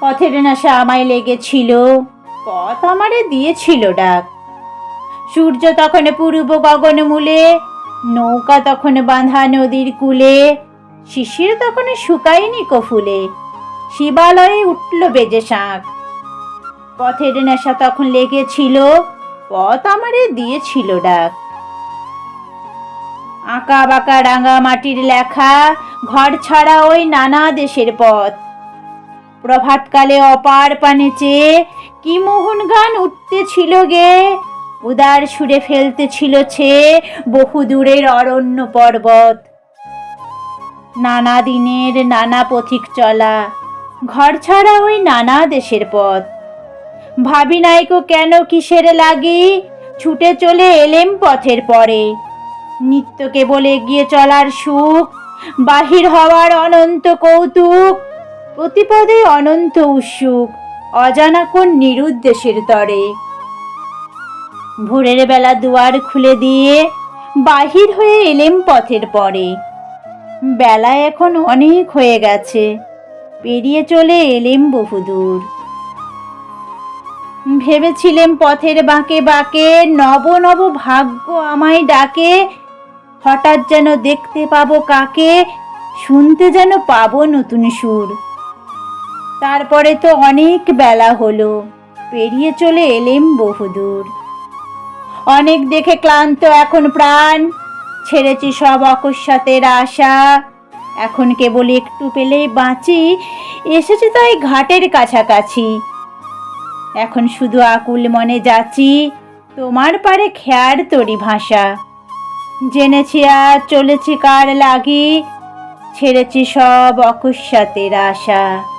পথের নেশা আমায় লেগেছিল। পথ আমারে দিয়েছিল ডাক। সূর্য তখন পূর্ব গগন মূলে, নৌকা তখন বাঁধা নদীর কূলে, শিশির তখন শুকায়নি কফুলে, শিবালয়ে উঠল বেজে শাঁখ। পথের নেশা তখন লেগেছিল, পথ আমারে দিয়েছিল ডাক। আঁকা বাঁকা রাঙা মাটির লেখা, ঘর ছাড়া ওই নানা দেশের পথ। প্রভাতকালে অপার পানে চেয়ে কি মোহন গান উঠতেছিল গে? উদার সুরে ফেলতেছিল ছে বহু দূরের অরণ্য পর্বত। নানা দিনের নানা পথিক চলা, ঘর ছাড়া ওই নানা দেশের পথ। ভাবি নাইকো কেন কিসের লাগি? ছুটে চলে এলেম পথের পরে। নিত্য কেবল এগিয়ে চলার সুখ, বাহির হওয়ার অনন্ত কৌতুক প্রতিপদে অনন্ত উৎসুক অজানা কোন নিরুদ্দেশের তরে। ভোরের বেলা দুয়ার খুলে দিয়ে বাহির হয়ে এলেম পথের পরে। বেলা এখন অনেক হয়ে গেছে, পেরিয়ে চলে এলেম বহুদূর। ভেবেছিলেম পথের বাঁকে বাঁকে নব নব ভাগ্য আমায় ডাকে, হঠাৎ যেন দেখতে পাবো কাকে, শুনতে যেন পাবো নতুন সুর। তারপরে তো অনেক বেলা হলো। পেরিয়ে চলে এলেম বহুদূর। অনেক দেখে ক্লান্ত এখন প্রাণ। ছেড়েছি সব অকস্মাতের আশা। এখন কেবল একটু পেলেই বাঁচি। এসেছি তাই ঘাটের কাছাকাছি। এখন শুধু আকুল মনে যাচ্ছি। তোমার পারে খেয়ার তরি ভাষা। জেনেছি আর চলেছি কার লাগি। ছেড়েছি সব অকস্মাতের আশা।